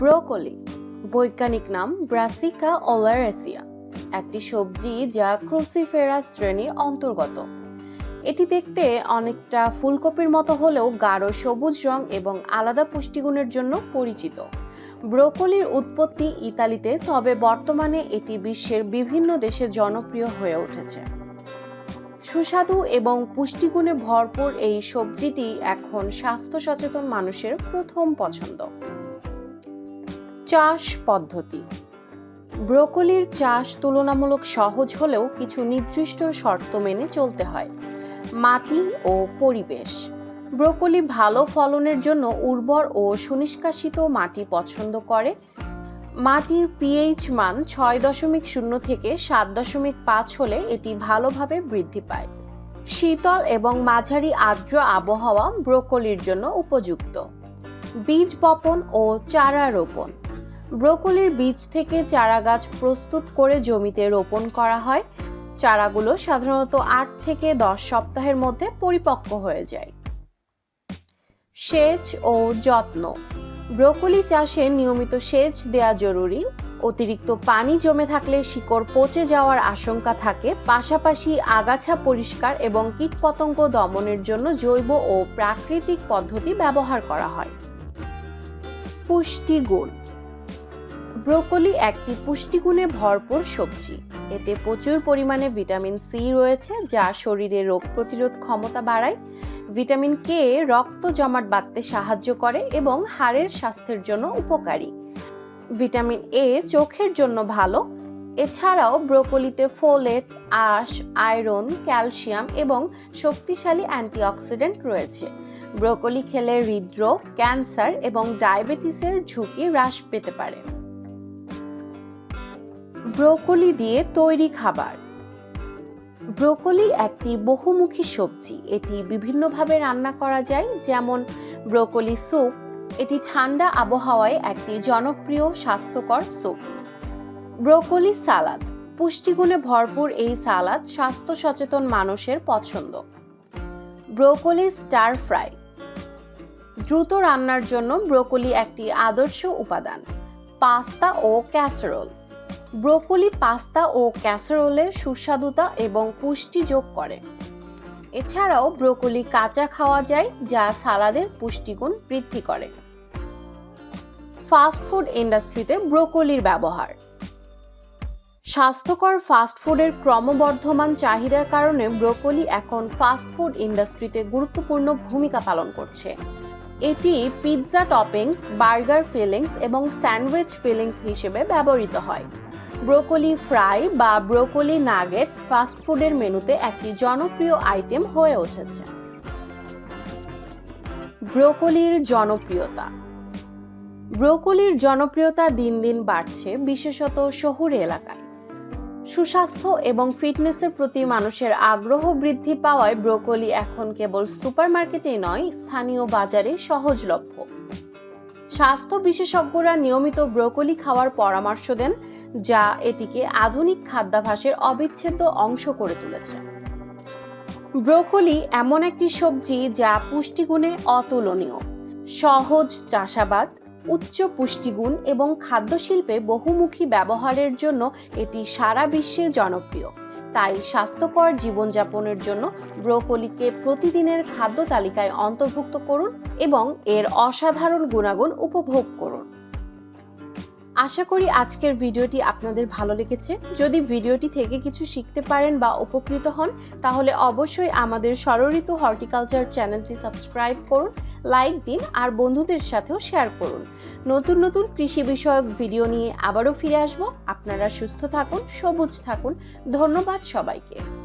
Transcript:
Broccoli, বৈজ্ঞানিক নাম brassica ওলারেসিয়া একটি সবজি যা ক্রুসিফেরাস শ্রেণির অন্তর্গত। এটি দেখতে অনেকটা ফুলকপির মতো হলেও গাঢ় সবুজ রং এবং আলাদা পুষ্টিগুণের জন্য পরিচিত। ব্রোকলির উৎপত্তি ইতালিতে, তবে বর্তমানে এটি বিশ্বের বিভিন্ন দেশে জনপ্রিয় হয়ে উঠেছে। সুস্বাদু এবং পুষ্টিগুণে ভরপুর এই সবজিটি এখন স্বাস্থ্য সচেতন মানুষের প্রথম পছন্দ। চাষ পদ্ধতি। ব্রোকলির চাষ তুলনামূলক সহজ হলেও কিছু নির্দিষ্ট শর্ত মেনে চলতে হয়। মাটি ও পরিবেশ। ব্রোকলি ভালো ফলনের জন্য উর্বর ও সুনিষ্কাশিত মাটি পছন্দ করে। মাটির পিএইচ মান ছয় দশমিক শূন্য থেকে সাত দশমিক পাঁচ হলে এটি ভালোভাবে বৃদ্ধি পায়। শীতল এবং মাঝারি আর্দ্র আবহাওয়া ব্রোকলির জন্য উপযুক্ত। বীজ বপন ও চারা রোপণ। ব্রোকলির বীজ থেকে চারা গাছ প্রস্তুত করে জমিতে রোপণ করা হয়। চারাগুলো সাধারণত আট থেকে দশ সপ্তাহের মধ্যে পরিপক্ক হয়ে যায়। সেচ ও যত্ন। ব্রোকলি চাষে নিয়মিত সেচ দেওয়া জরুরি। অতিরিক্ত পানি জমে থাকলে শিকড় পচে যাওয়ার আশঙ্কা থাকে। পাশাপাশি আগাছা পরিষ্কার এবং কীটপতঙ্গ দমনের জন্য জৈব ও প্রাকৃতিক পদ্ধতি ব্যবহার করা হয়। পুষ্টিগুণ। ব্রোকলি একটি পুষ্টিগুণে ভরপুর সবজি। এতে প্রচুর পরিমাণে ভিটামিন সি রয়েছে, যা শরীরে রোগ প্রতিরোধ ক্ষমতা বাড়ায়। ভিটামিন কে রক্ত জমাট বাঁধতে সাহায্য করে এবং হাড়ের স্বাস্থ্যের জন্য উপকারী। ভিটামিন এ চোখের জন্য ভালো। এছাড়াও ব্রোকলিতে ফোলেট, আঁশ, আয়রন, ক্যালসিয়াম এবং শক্তিশালী অ্যান্টিঅক্সিডেন্ট রয়েছে। ব্রোকলি খেলে হৃদরোগ, ক্যান্সার এবং ডায়াবেটিসের ঝুঁকি হ্রাস পেতে পারে। ব্রোকলি দিয়ে তৈরি খাবার। ব্রোকলি একটি বহুমুখী সবজি। এটি বিভিন্নভাবে রান্না করা যায়, যেমন ব্রোকলি স্যুপ। এটি ঠান্ডা আবহাওয়ায় একটি জনপ্রিয়, স্বাস্থ্যকর স্যুপ। ব্রোকলি সালাদ। পুষ্টিগুণে ভরপুর এই সালাদ স্বাস্থ্য সচেতন মানুষের পছন্দ। Broccoli stir fry. দ্রুত রান্নার জন্য ব্রোকলি একটি আদর্শ উপাদান, পাস্তা ও ক্যাসারোল। ব্রোকলি, পাস্তা ও ক্যাসারোলে সুস্বাদুতা এবং পুষ্টি যোগ করে। এছাড়াও ব্রোকলি কাঁচা খাওয়া যায়, যা সালাদের পুষ্টিগুণ বৃদ্ধি করে। ফাস্ট ফুড ইন্ডাস্ট্রিতে ব্রোকলির ব্যবহার। স্বাস্থ্যকর ফাস্ট ফুডের ক্রমবর্ধমান চাহিদার কারণে ব্রোকলি এখন ফাস্ট ফুড ইন্ডাস্ট্রিতে গুরুত্বপূর্ণ ভূমিকা পালন করছে। এটি পিৎজা টপিংস বার্গার ফিলিংস এবং স্যান্ডউইচ ফিলিংস হিসেবে ব্যবহৃত হয়। ব্রোকলি ফ্রাই বা ব্রোকলি নাগেটস ফাস্ট ফুডের মেনুতে একটি জনপ্রিয় আইটেম হয়ে উঠেছে। ব্রোকলির জনপ্রিয়তা। ব্রোকলির জনপ্রিয়তা দিন দিন বাড়ছে, বিশেষত শহুরে এলাকায়। সুস্বাস্থ্য এবং ফিটনেসের প্রতি মানুষের আগ্রহ বৃদ্ধি পাওয়ায় ব্রোকলি এখন কেবল সুপারমার্কেটেই নয়, স্থানীয় বাজারে সহজলভ্য। স্বাস্থ্য বিশেষজ্ঞরা নিয়মিত ব্রোকলি খাওয়ার পরামর্শ দেন, যা এটিকে আধুনিক খাদ্যাভাসের অবিচ্ছেদ্য অংশ করে তুলেছে। ব্রোকলি এমন একটি সবজি যা পুষ্টিগুণে অতুলনীয়। সহজ চাষাবাদ উচ্চ পুষ্টিগুণ এবং খাদ্যশিল্পে বহুমুখী ব্যবহারের জন্য এটি সারা বিশ্বে জনপ্রিয়। তাই স্বাস্থ্যকর জীবনযাপনের জন্য ব্রোকলিকে প্রতিদিনের খাদ্য তালিকায় অন্তর্ভুক্ত করুন এবং এর অসাধারণ গুণাগুণ উপভোগ করুন। আশা করি আজকের ভিডিওটি আপনাদের ভালো লেগেছে। যদি ভিডিওটি থেকে কিছু শিখতে পারেন বা উপকৃত হন, তাহলে অবশ্যই আমাদের সররিত হর্টিকালচার চ্যানেলটি সাবস্ক্রাইব করুন লাইক দিন আর বন্ধুদের সাথেও শেয়ার করুন। নতুন নতুন কৃষি বিষয়ক ভিডিও নিয়ে আবারও ফিরে আসব। আপনারা সুস্থ থাকুন, সবুজ থাকুন। ধন্যবাদ সবাইকে।